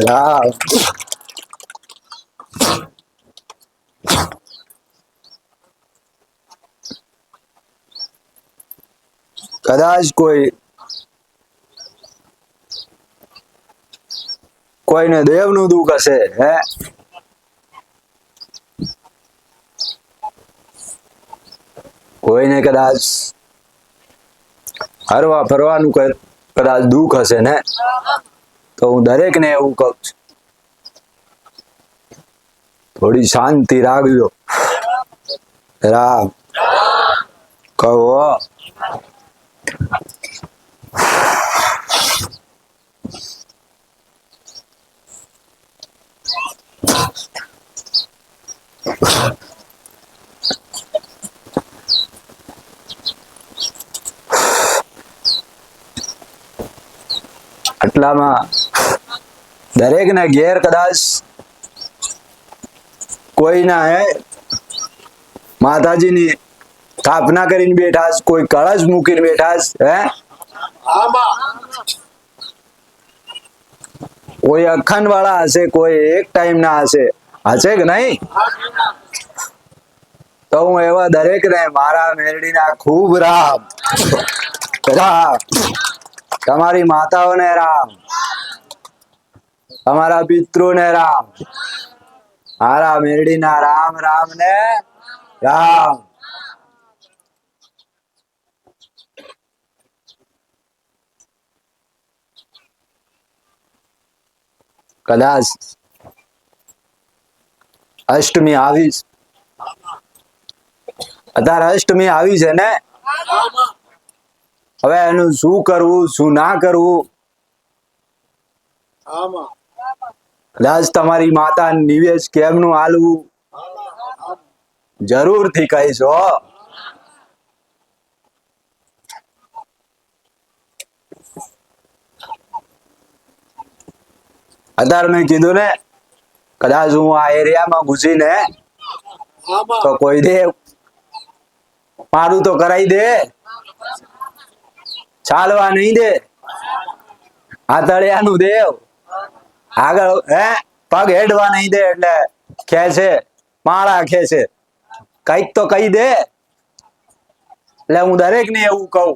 રામ કદાચ કોઈ કોઈને દેવનું દુઃખ હશે હે કોઈને કદાચ હરવા ફરવાનું કદાચ દુઃખ હશે ને તો હું દરેકને એવું કહું છું. થોડી શાંતિ રાખજો. રામ. કહો. આટલામાં દરેકને ઘેર કદાચ કોઈના માતાજીની સ્થાપના કરીને બેઠા કોઈ કળશ મૂકીને બેઠા હે? કોઈ અખંડ વાળા હશે, કોઈ એક ટાઈમ ના હશે હશે કે નહીં? તો હું એવા દરેક ને મારા મેરડીના ખૂબ રામ રામ. તમારી માતાઓને રામ. તમારા પિતૃને રામ. હારા મેરડી ના રામ રામ ને રામ. કદાચ અષ્ટમી આવી અત્યારે અષ્ટમી આવી છે ને? હવે એનું શું કરવું, શું ના કરવું? કદાચ તમારી માતા નિવેશ કેમનું હાલવું જરૂરથી કહીશ અત્યારે મેં કીધું ને, કદાચ હું આ એરિયામાં ઘૂસીને તો કોઈ દે. મારું તો કરાઈ દે. ચાલવા નહીં દે. આ તળિયાનું દેવ. આગળ, હે? પગ હેડવા નહીં દે એટલે ખેંચે માળા ખેંચે કંઈક તો કહી દે. એટલે હું દરેક ને એવું કહું.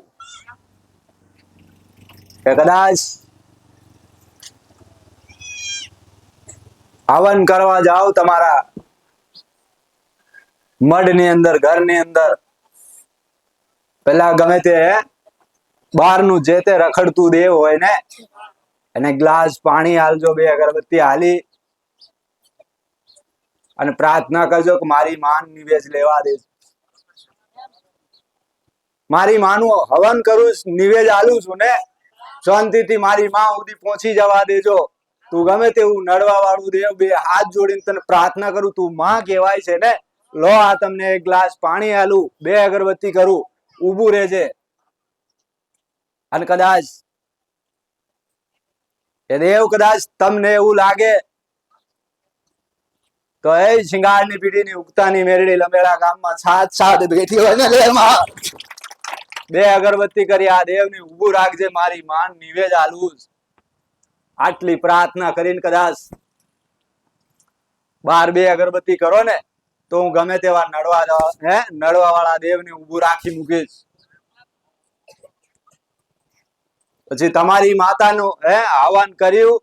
કે કદાચ હવન કરવા જાઓ તમારા મઢની અંદર ઘરની અંદર. પેલા ગમે તે બહારનું જે તે રખડતું દેવ હોય ને એને ગ્લાસ પાણી હાલજો બે અગરબત્તી હાલી અને પ્રાર્થના કરજો કે મારી માન નિવેશ લેવા દે મારી માનું હવન કરું છું, નિવેશ આલું છું ને શાંતિથી મારી માં સુધી પહોંચી જવા દેજો. તું ગમે તેવું નડવા વાળું દેવ બે હાથ જોડીને તને પ્રાર્થના કરું તું માં કહેવાય છે ને લો આ તમને એક ગ્લાસ પાણી આલું બે અગરબત્તી કરું ઊભું રહેજે. અને કદાચ એ એવું કદાચ તમને એવું લાગે તો એ શિંગારની પીઢીની ઉગતાની મેરડી લંબેડા ગામમાં સાત સાત બેઠી હોય ને બે અગરબત્તી કરી આ દેવને ઉભું રાખજે મારી માન, નિવેદ આલું. આટલી પ્રાર્થના કરીને કદાચ બાર બે અગરબત્તી કરો ને તો હું ગમે તેવા નડવા હે? નડવા વાળા દેવને ઉભું રાખી મૂકીશ. પછી તમારી માતાનું, હે, આહવાન કર્યું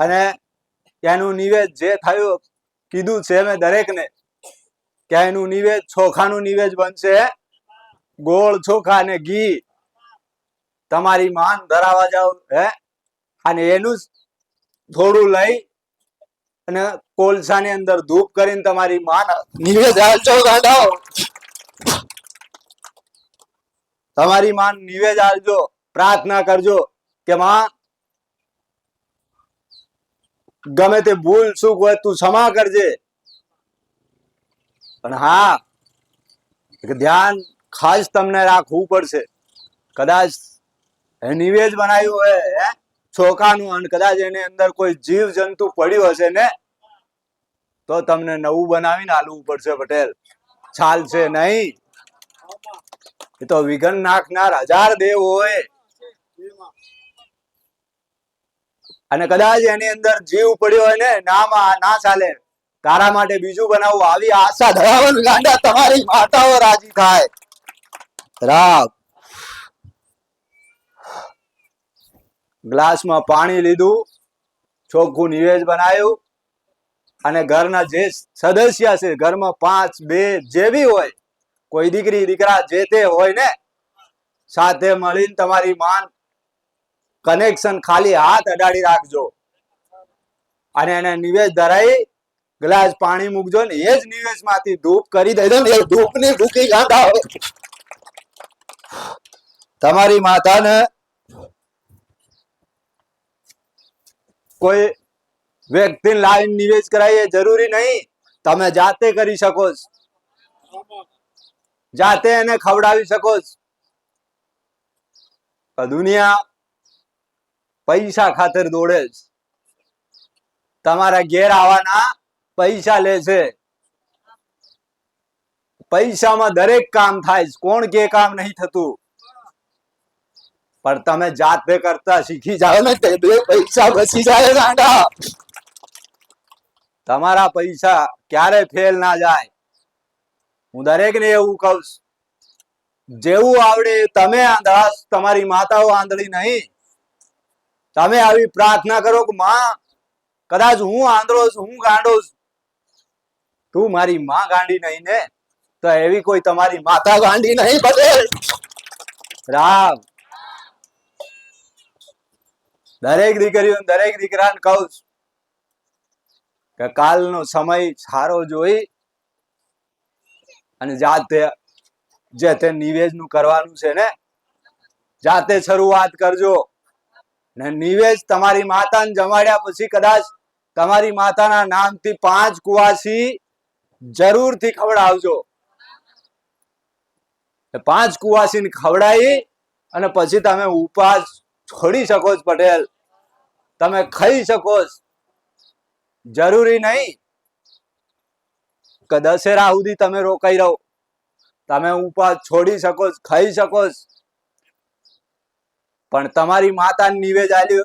અને એનું નિવેદ જે થયું, કીધું છે મેં દરેકને કે એનું નિવેદ ચોખાનું નિવેદ બનશે ગોળ, ચોખા અને ઘી. તમારી માન ધરાવા જાવ હે. અને એનું થોડું લઈ અને કોલસાની અંદર ધૂપ કરીને તમારી માન નિવેદ ગાંડાઓ તમારી માન નિવેદ હાલજો. પ્રાર્થના કરજો કે માં, ગમે તે ભૂલ સુખ હોય તું ક્ષમા કરજે. પણ હા ધ્યાન ખાસ તમને રાખવું પડશે. કદાચ એ નિવેદ બનાવ્યું હોય ચોખાનું અને કદાચ એની અંદર કોઈ જીવ જંતુ પડ્યું હશે ને, તો તમને નવું બનાવીને હાલવું પડશે પટેલ. ચાલશે નહીં. એ તો વિઘન નાખનાર હજાર દેવ હોય. અને કદાચ એની અંદર જીવ પડ્યો હોય ને ના ના ચાલે. તારા માટે બીજું બનાવવું આવી આશા ધરાવન ગાંડા તમારી માતાઓ રાજી થાય. રામ. ગ્લાસમાં પાણી લીધું, ચોખ્ખું નિવેશ બનાવ્યું, અને ઘરના જે સદસ્ય છે, ઘરમાં પાંચ, બે જે બી હોય, કોઈ દીકરી, દીકરા જે તે હોય ને, સાથે મળીને તમારી માન કનેક્શન ખાલી હાથ અડાડી રાખજો. અને એને નિવેશ ધરાઈ ગ્લાસ પાણી મૂકજો ને એ જ નિવેશમાંથી ધૂપ કરી દેજો ને ધૂપની ભૂકી ગાંધા તમારી માતાને કોઈ વ્યક્તિ લાઈન નિવેશ કરાય એ જરૂરી નહીં. તમે જાતે કરી શકો જાતે એને ખવડાવી શકો દુનિયા પૈસા ખાતર દોડે તમારા ઘેર આવવાના પૈસા લે છે. પૈસામાં દરેક કામ થાય કોણ કે કામ નહીં થતું? પણ તમે જાતે કરતા શીખી જાઓ ને, તે પૈસા બચી જાય ગાંડા તમારા પૈસા ક્યારે ફેલ ના જાય? હું દરેક ને એવું કહું જેવું આવડે તમે આંધળા, તમારી માતાઓ આંધળી નહીં. તમે આવી પ્રાર્થના કરો કે માં, કદાચ હું આંધળો હું ગાંડો તું મારી માં ગાંડી નહીં ને, તો એવી કોઈ તમારી માતા ગાંડી નહીં પટેલ રામ. દરેક દીકરીઓ દરેક દીકરાને કહું છું કે કાલનો સમય સારો જોઈ અને જાતે, જે તે નિવેદનું કરવાનું છે ને, જાતે શરૂઆત કરજો. ને નિવેશ તમારી માતાને જમાડ્યા પછી કદાચ તમારી માતાના નામથી પાંચ કુવાસી જરૂરથી ખવડાવજો. પાંચ કુવાસીને ખવડાવી અને પછી તમે ઉપવાસ છોડી શકો છો પટેલ. તમે ખાઈ શકો જરૂરી નહીં કે દશેરા સુધી તમે રોકાઈ રહો. તમે ઉપવાસ છોડી શકો ખાઈ શકો. પણ તમારી માતા નિવેજ આલ્યો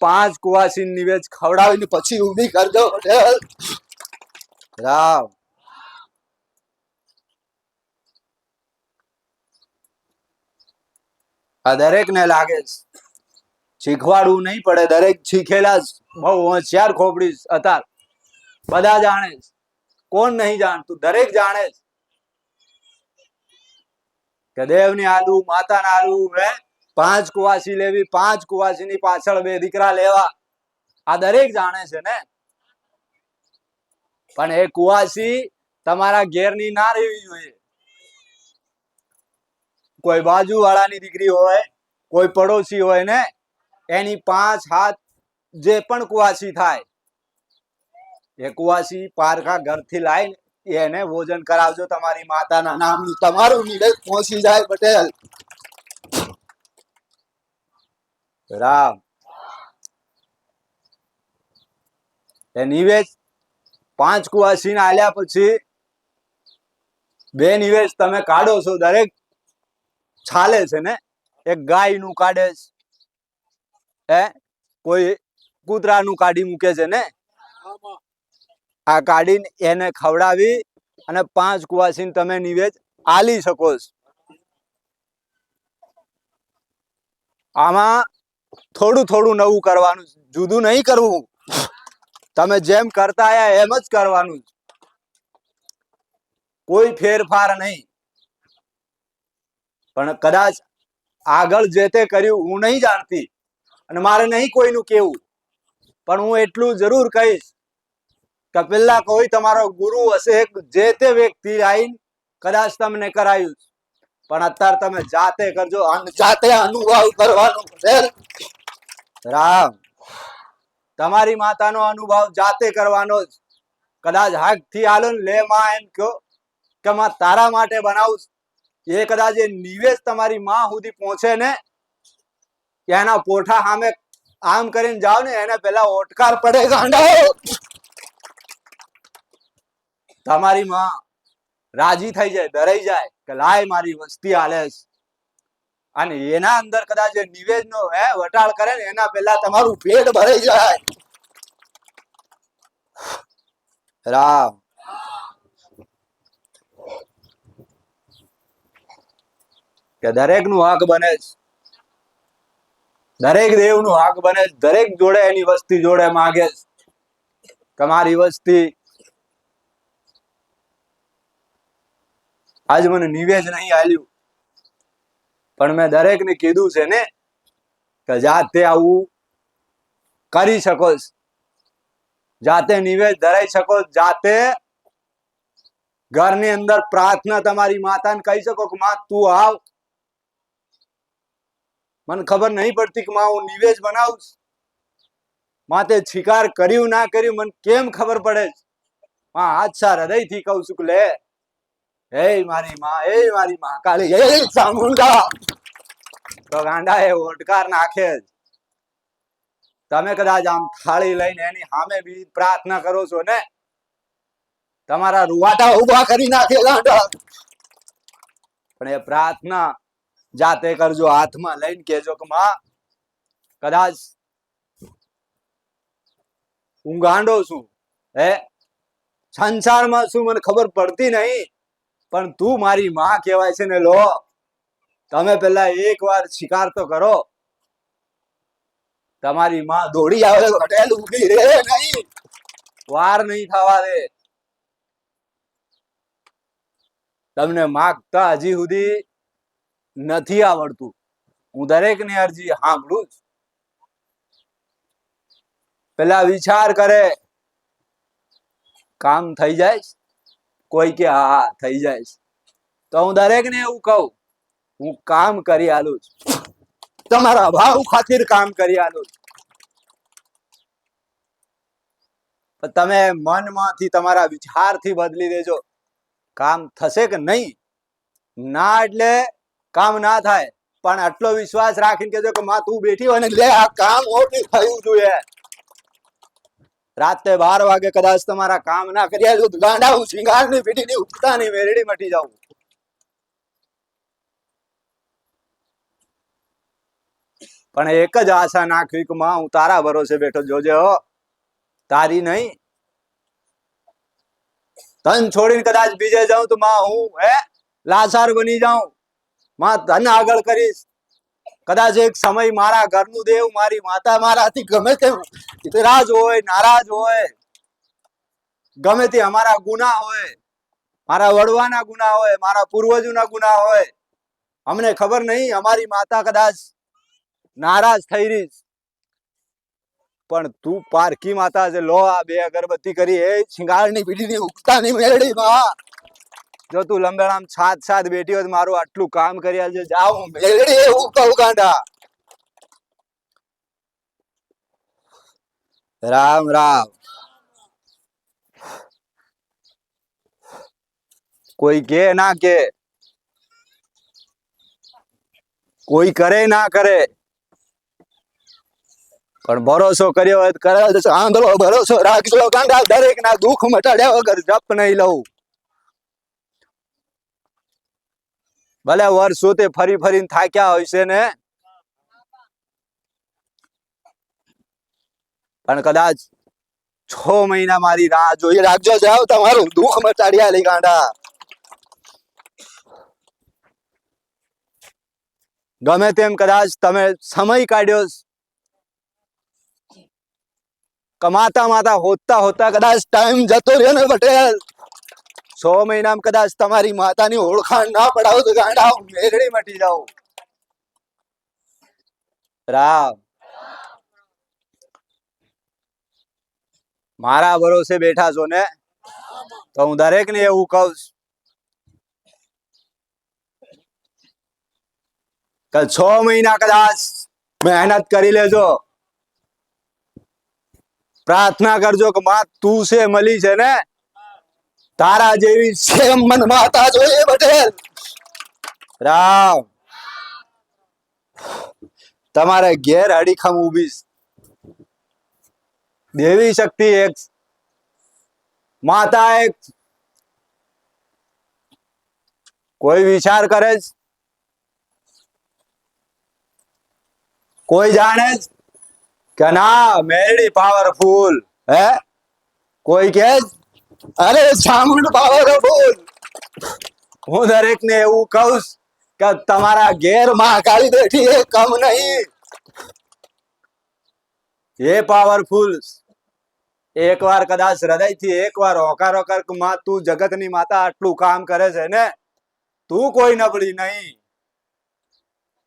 પાંચ કુવાસી નિવેજ ખવડાવીને પછી ઊભી કરજો પટેલ રામ. આ લાગે શીખવાડવું નહીં પડે. દરેક શીખેલા બહુ હોશિયાર ખોપડી હતા બધા જાણે કોણ નહીં જાણતું? દરેક જાણે. કે દેવની આલુ માતાના આલુ હે? પાંચ કુવાસી લેવી, પાંચ કુવાસી ની પાછળ બે દીકરા લેવા. આ દરેક જાણે છે ને? પણ એ કુવાસી તમારા ઘેરની ના રહેવી જોઈએ. કોઈ બાજુ વાળાની દીકરી હોય, કોઈ પડોશી હોય ને, એની પાંચ હાથ જે પણ કુવાસી થાય, એ કુવાસી પારખા ઘરથી લાવીને એને ભોજન કરાવજો. તમારી માતાના નામનું તમારું નિવેદ પહોંચી જાય પટેલ. રામ નિવેશ પાંચ કુવાસીને આલ્યા પછી બે નિવેશ તમે કાઢો છો દરેક. છાલે છે ને, એક ગાયનું કાઢે છે. હે, કોઈ કૂતરાનું કાઢી મૂકે છે ને? આ કાઢીને એને ખવડાવી અને પાંચ કુવાસીને તમે નિવેદ આલી શકો છો. આમાં થોડું થોડું નવું કરવાનું જુદું નહીં કરવું. તમે જેમ કરતા આયા એમ જ કરવાનું કોઈ ફેરફાર નહીં. પણ કદાચ આગળ જે તે કર્યું, હું નહીં જાણતી. અને મારે નહીં કોઈનું કેવું પણ હું એટલું જરૂર કહીશ કે પેલા કોઈ તમારો ગુરુ હશે, જે તે વ્યક્તિ આવીને કદાચ તમને કરાયું. પણ અત્યારે તમે જાતે કરજો જાતે અનુભવ કરવાનો. રામ. તમારી માતાનો અનુભવ જાતે કરવાનો કદાચ હાકથી હાલો લે માં એમ કયો કે માં તારા માટે બનાવું એ કદાચ એ નિવેશ તમારી માં સુધી પહોંચે ને એના પોઠા સામે આમ કરીને જાઓ ને, એને પેલા ઓટકાર પડે ગાંડા. તમારી માં રાજી થઈ જાય, ડરાઈ જાય કે લાય મારી વસ્તી હાલે અને એના અંદર કદાચ નિવેદ નિવેદનો, હે, વટાળ કરે ને, એના પહેલા તમારું પેટ ભરાઈ જાય. રામ. કે દરેકનું હક બને દરેક દેવનું હક બને દરેક જોડે એની વસ્તી જોડે માગે છે. તમારી વસ્તી આજ મને નિવેજ નહીં આલ્યું. પણ મેં દરેકને કીધું છે ને, કે જાતે આવું કરી શકો જાતે નિવેદ ધરાઈ શકો જાતે ઘરની અંદર પ્રાર્થના તમારી માતાને કહી શકો કે, માં, તું આવ. મને ખબર નહીં પડતી કે, માં, હું નિવેદ બનાવું માતે તે કર્યું, ના કર્યું, મને કેમ ખબર પડે માં માં આછા હૃદયથી કહું છું કે, લે હે મારી માં, હે મારી માં, કાળી સામુંડા તો ગાંડા એ ઓટકાર નાખે જ. તમે કદાચ આમ થાળી લઈને એની સામે બી પ્રાર્થના કરો છો ને? તમારા રૂવાટા ઊભા કરી નાખે ગાંડા. પણ એ પ્રાર્થના જાતે કરજો, હાથમાં લઈને કેજો કે માં, કદાચ હું ગાંડો છું, હે? સંસારમાં શું મને ખબર પડતી નહીં? પણ તું મારી માં કહેવાય છે ને લો, તમે પેલા એક વાર શિકાર તો કરો. તમારી માં દોડી આવે વાર નહીં થવા દે. તમને માગતા હજી સુધી નથી આવડતું. હું દરેકની અરજી સાંભળું જ. પેલા વિચાર કરે. કામ થઈ જાય? કોઈ કે, હા થઈ જાય. તો હું દરેક ને એવું કહું, હું કામ કરી આલું છું. તમારા ભાવ ખાतिर કામ કરી આલું છું. તમે મનમાંથી તમારા વિચારથી બદલી દેજો. કામ થશે કે નહીં? ના એટલે કામ ના થાય. પણ આટલો વિશ્વાસ રાખીને કેજો કે, માં, તું બેઠી હોય ને, લે, આ કામ ઓછું થયું જોઈએ રાતે બાર વાગે કદાચ તમારા કામ ના કર્યા તો ગાંડા હું શિંગારની પીટી ની ઉગતા ની મેરડી મટી જાઉં. પણ એક જ આશા નાખવી કે માં, હું તારા ભરોસે બેઠો જોજે, હો. તારી નહીં. તન છોડીને કદાચ બીજે જાઉં તો માં હું, હે લાસાર બની જાઉં. માં તન આગળ કરીશ. કદાચ એક સમય મારા ઘરનું દેવ, મારી માતા મારાથી ગમે તેમ ઇતરાજ હોય, નારાજ હોય, ગમે તે અમારા ગુના હોય, મારા વડવાના ગુના હોય, મારા પૂર્વજોના ગુના હોય, અમને ખબર નહીં, અમારી માતા કદાચ નારાજ થઈ રહી પણ તું પારકી માતા છે, લો આ બે અગરબત્તી કરી, એ શિંગારની પીઢીની ઉગતા નહીં મેરડી માં જો તું લંબેડામ છાત છાત બેઠી હોય તો મારું આટલું કામ કરી આજે જાઓ મેરડી એવું કહું રામ રામ. કોઈ કે ના કે? કોઈ કરે ના કરે? પણ ભરોસો કર્યો હોય તો કર્યો તો આંધળો ભરોસો રાખજો કાંડા દરેક ના દુઃખ મટાડ્યા વગર જપ નહીં લઉં. ભલે વર્ષો તે ફરી ફરીને થાક્યા હોય છે ને. પણ કદાચ છ મહિના મારી રાહ જોઈ રાખજો જાવ તમારું દુઃખ મચાડ્યા લઈ ગાંડા. ગમે તેમ કદાચ તમે સમય કાઢ્યો કમાતા માતા હોતા હોતા કદાચ ટાઈમ જતો રહ્યો ને પટેલ. છ મહિનામાં કદાચ તમારી માતાની ઓળખાણ ના પડાવો તો ગાંડા હું મટી જાઓ રામ. મારા ભરોસે બેઠા છો ને? તો હું દરેક ને એવું કહું કે છ મહિના કદાચ મહેનત કરી લેજો. પ્રાર્થના કરજો કે માં તું છે મળી છે ને? તારા જેવી છે મન માતા જોઈએ પટેલ. રામ. તમારે ઘેર અડીખમ ઊભી દેવી શક્તિ એક માતા એક કોઈ વિચાર કરે જ કોઈ જાણે જ કે ના મેરડી પાવરફુલ હે? કોઈ કે અરે સાંભળ પાવર બોલ. હું દરેક ને એવું કહું કે તમારા ઘેરમાં કાળી બેઠી એ કમ નહીં. એ પાવરફુલ એકવાર કદાચ હૃદયથી એકવાર ઓકાર કે માં તું જગતની માતા આટલું કામ કરે છે ને, તું કોઈ નબળી નહીં.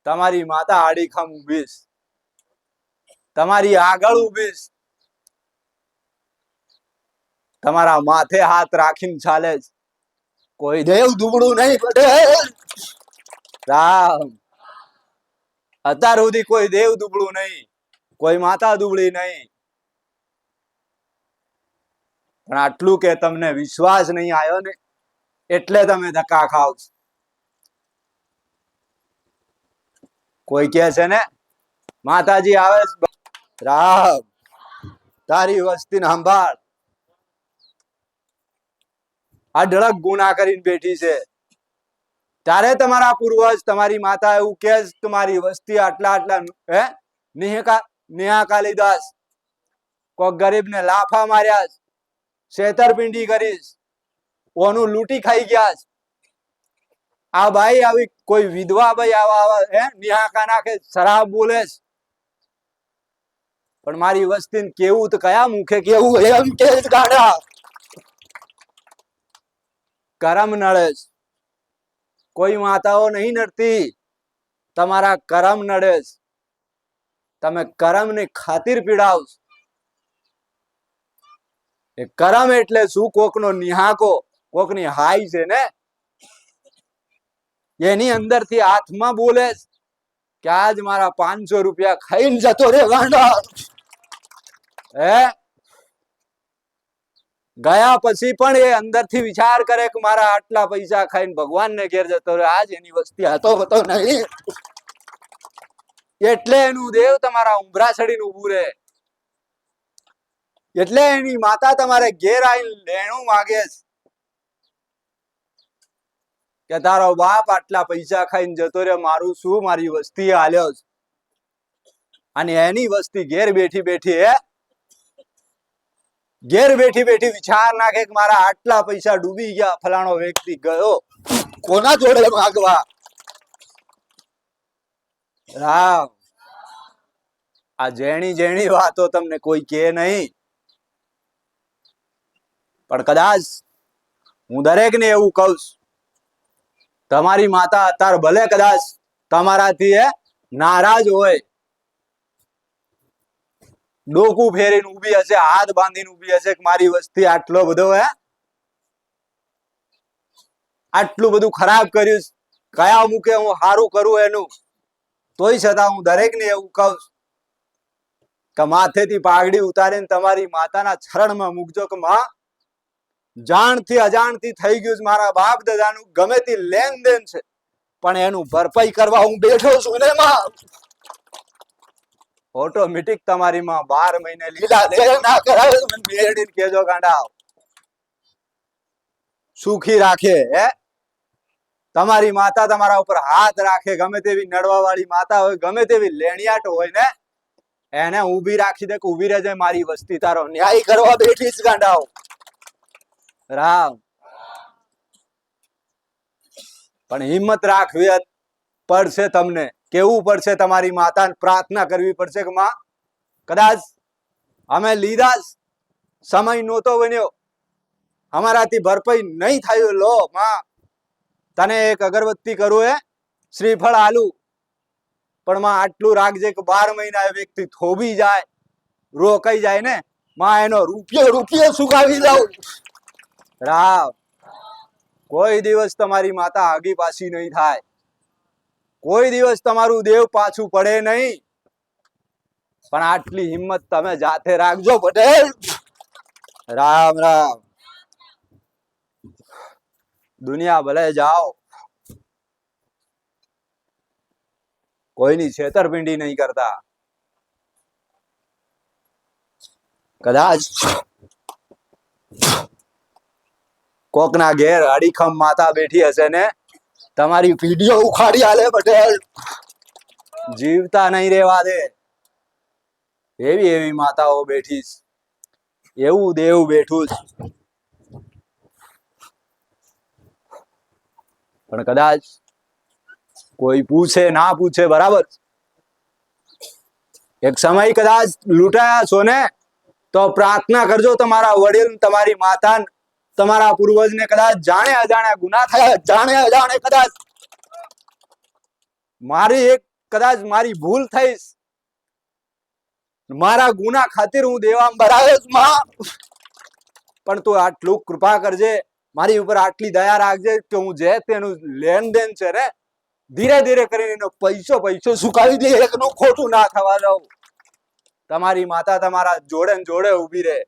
તમારી માતા આડીખમ ઉભીશ તમારી આગળ ઊભીશ તમારા માથે હાથ રાખીને ચાલે કોઈ દેવ દુબળું નહીં પટેલ રામ. અત્યાર સુધી કોઈ દેવ દુબળું નહીં. કોઈ માતા દુબળી નહીં. પણ આટલું કે તમને વિશ્વાસ નહીં આવ્યો ને એટલે તમે ધક્કા ખાવ કોઈ કે છે ને માતાજી આવે. રામ. તારી વસ્તી સંભાળ. આ ઢળક ગુના કરીને બેઠી છે. તારે તમારા પૂર્વજ, તમારી માતા એવું કે તમારી વસ્તી આટલા આટલા હે? નિહકા, નેહા કાલિદાસ, કોક ગરીબને લાફા માર્યા છેતરપિંડી કરીશ, ઓનું લૂંટી ખાઈ ગયા આ ભાઈ આવી કોઈ વિધવા ભાઈ આવા આવા, હે? નિહાકા નાખે, શરાબ બોલે પણ મારી વસ્તી કેવું તો કયા મુખે કેવું એમ કે ગાંડા. કરમ નડે છે. કોઈ માતાઓ નહીં નડતી, તમારા કરમ નડે છે. તમે કરમની ખાतिर પીડાવ. એ કરમ એટલે શું કોકનો નિહાકો, કોકની હાય છે ને એની અંદરથી હાથમાં બોલે કે આજ મારા પાંચસો રૂપિયા ખાઈને જતો રે ગાંડા હે ગયા પછી પણ એ અંદરથી વિચાર કરે કે મારા આટલા પૈસા ખાઈને ભગવાનને ઘેર જતો આજ એની વસ્તી હતો હતો નહીં. એટલે એનું દેવ તમારા ઉંબરા ચડીને ઉભું રહે. એટલે એની માતા તમારે ઘેર આવીને લેણું માગે કે તારો બાપ આટલા પૈસા ખાઈને જતો રે મારું શું, મારી વસ્તી હાલ્યો અને એની વસ્તી ઘેર બેઠી બેઠી હે ઘેર બેઠી બેઠી વિચાર નાખે કે મારા આટલા પૈસા ડૂબી ગયા, ફલાણો વ્યક્તિ ગયો. કોના જોડે માગવા રામ, આ જેણી જેણી વાતો તમને કોઈ કે નહીં. પણ કદાચ હું દરેક ને એવું કહું તમારી માતા અત્યારે ભલે કદાચ તમારાથી એ નારાજ હોય. ડોકું ફેરીને ઊભી હશે, હાથ બાંધીને ઊભી હશે કે મારી વસ્તી આટલો બધો હે? આટલું બધું ખરાબ કર્યું, કયા મૂકે હું સારું કરું એનું? તોય છતાં હું દરેકને એવું કહું કે માથેથી પાઘડી ઉતારીને તમારી માતાના છરણમાં મૂકજો કે માં, જાણથી અજાણથી થઈ ગયું મારા બાપ દાદાનું ગમે તે લેનદેન છે, પણ એનું ભરપાઈ કરવા હું બેઠો છું ને, માં? ઓટોમેટિક તમારી માં બાર મહિને લીલા ના કરાવે મને બેડીને કેજો ગાંડા સુખી રાખે હે? તમારી માતા તમારા ઉપર હાથ રાખે. ગમે તેવી નડવા વાળી માતા હોય ગમે તેવી લેણિયાટ હોય ને એને ઊભી રાખી દે કે ઊભી રહેજે મારી વસ્તી તારો ન્યાય કરવા બેઠી જ ગાંડાઓ રામ. પણ હિંમત રાખવી પડશે તમને. કેવું પડશે તમારી માતાને પ્રાર્થના કરવી પડશે કે માં, કદાચ અમે લીધા સમય નહોતો બન્યો. અમારાથી ભરપાઈ નહીં થયું લો, માં, તને એક અગરબત્તી કરું એ શ્રીફળ આલુ. પણ માં, આટલું રાખજે કે બાર મહિના એ વ્યક્તિ થોભી જાય, રોકાઈ જાય ને. માં, એનો રૂપિયો રૂપિયો સુકાવી દઉં રામ કોઈ દિવસ તમારી માતા આગી પાછી નહીં થાય. કોઈ દિવસ તમારું દેવ પાછું પડે નહીં. પણ આટલી હિંમત તમે જાતે રાખજો પટેલ રામ રામ. દુનિયા ભલે જાઓ. કોઈની છેતરપિંડી નહીં કરતા. કદાચ કોકના ઘેર અડીખમ માતા બેઠી હશે ને તમારી વીડિયો ઉખાડી આલે પટેલ. જીવતા નહીં રેવા દે. એવી એવી માતાઓ બેઠી એવું દેવ બેઠું છે પણ કદાચ કોઈ પૂછે, ના પૂછે, બરાબર? એક સમય કદાચ લૂંટાયા છો ને, તો પ્રાર્થના કરજો તમારા વડીલ, તમારી માતા તમારા પૂર્વજને કદાચ જાણે અજાણે ગુના થયા, જાણે અજાણે કદાચ મારી એક, કદાચ મારી ભૂલ થઈ મારા ગુના ખાतिर હું દેવામ ભરાયો માં. પણ તું આટલું કૃપા કરજે, મારી ઉપર આટલી દયા રાખજે કે હું જે તેનું લેન દેન છે ને, ધીરે ધીરે કરીને એનો પૈસો પૈસો સુકાવી દે, એકનું ખોટું ના થવા દઉં. તમારી માતા તમારા જોડે જોડે ઊભી રહે.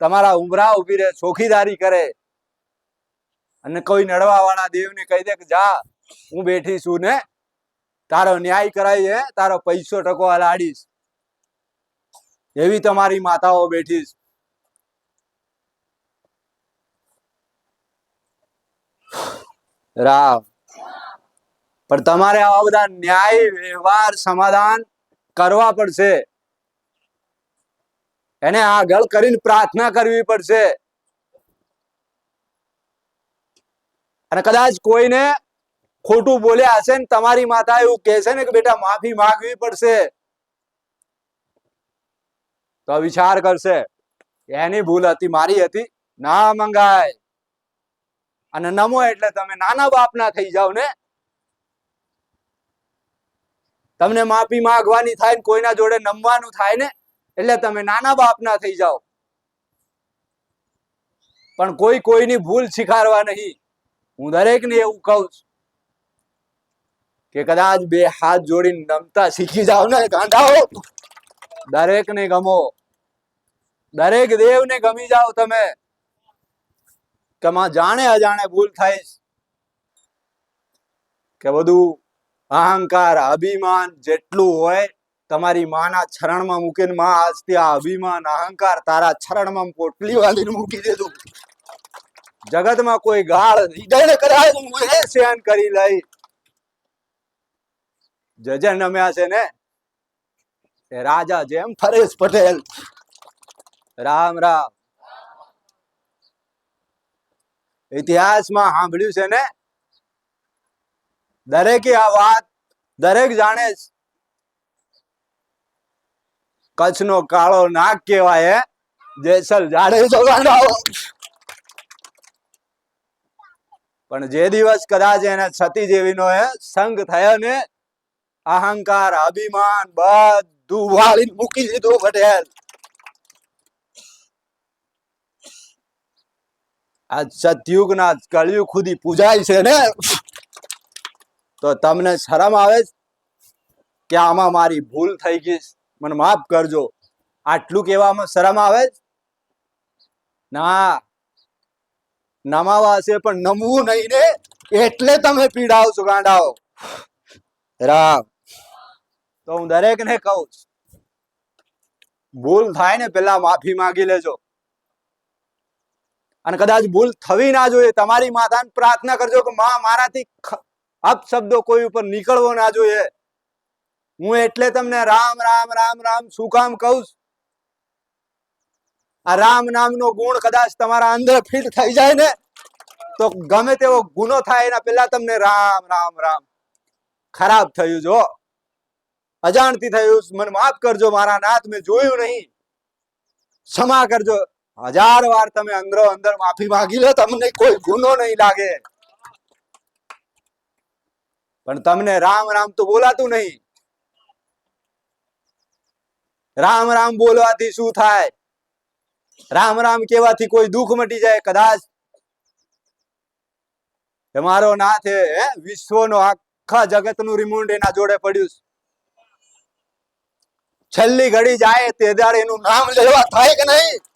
તમારા ઉમરા ઊભી રહે, ચોખીદારી કરે. અને કોઈ નડવા વાળા દેવને કહી દે કે, જા, હું બેઠી છું ને, તારો ન્યાય કરાય તારો પૈસો ટકો હલાડીશ એવી તમારી માતાઓ બેઠી રાવ પણ તમારે આવા બધા ન્યાય, વ્યવહાર, સમાધાન કરવા પડશે. એને આગળ કરીને પ્રાર્થના કરવી પડશે. અને કદાચ કોઈને ખોટું બોલ્યા હશે ને તમારી માતા એવું કહેશે ને કે બેટા માફી માંગવી પડશે. તો વિચાર કરશે એની ભૂલ હતી, મારી હતી, ના મંગાય. અને નમો એટલે તમે નાના બાપના થઈ જાવ ને. તમને માફી માંગવાની થાય ને કોઈના જોડે નમવાનું થાય ને. એટલે તમે નાના બાપના થઈ જાઓ. પણ કોઈ કોઈની ભૂલ શીખારવા નહીં. હું દરેકને એવું કહું છું કે કદાચ બે હાથ જોડીને નમતા શીખી જાવ ને ગાંડાઓ દરેકને ગમો. દરેક દેવને ગમી જાઓ તમે. કે માં જાણે અજાણે ભૂલ થાય કે બધું અહંકાર, અભિમાન જેટલું હોય તમારી માના છરણમાં મૂકીને માં આજથી આ અભિમાન, અહંકાર તારા છરણમાં પોટલી વાળીને મૂકી દેજો. જગતમાં કોઈ ગાળ હૃદયને કરાય સહન કરી લઈ. જજન નમ્યા છે ને? એ રાજા જેમ ફરેશ પટેલ. રામ રામ. ઇતિહાસમાં સાંભળ્યું છે ને? દરેકે આ વાત દરેક જાણે. કચ્છનો કાળો નાગ કહેવાય, હે? જેસલ જાડે પણ જે દિવસ કદાચ એને સતી જેવીનો, હે, સંગ થયો ને, અહંકાર, અભિમાન બધું વાળી મૂકી દીધું પટેલ. આ સતયુગના કળિયુગ ખુદી પૂજાય છે ને? તો તમને શરમ આવે કે આમાં મારી ભૂલ થઈ ગઈ? મને માફ કરજો. આટલું કહેવામાં શરમ આવે ના. નમાવા હશે પણ નમવું નહીં ને એટલે તમે પીડાવ છો, ગાંડાઓ. રામ. તો હું દરેકને કહું છું, ભૂલ થાય ને પેલા માફી માંગી લેજો. અને કદાચ ભૂલ થવી ના જોઈએ, તમારી માતાને પ્રાર્થના કરજો કે માં મારાથી અપશબ્દો કોઈ ઉપર નીકળવો ના જોઈએ. હું એટલે તમને રામ રામ રામ રામ શું કામ કહું આ રામ નામનો ગુણ કદાચ તમારા અંદર ફિટ થઈ જાય ને, તો ગમે તેવો ગુનો થાય એના પહેલા તમને રામ રામ રામ. ખરાબ થયું જો. અજાણતી થયું મને માફ કરજો મારા નાથ, મેં જોયું નહીં. ક્ષમા કરજો. હજાર વાર તમે અંદરો અંદર માફી માંગી લો, તમને કોઈ ગુનો નહીં લાગે. પણ તમને રામ રામ તો બોલાતું નહીં. રામ રામ બોલવાથી શું થાય? રામ રામ કેવાથી કોઈ દુઃખ મટી જાય કદાચ. તમારો મારો નાથ હે વિશ્વનો આખા જગતનું રિમોટ એના જોડે પડ્યું. છેલ્લી ઘડી જાય તે દાડે એનું નામ લેવા થાય કે નહીં?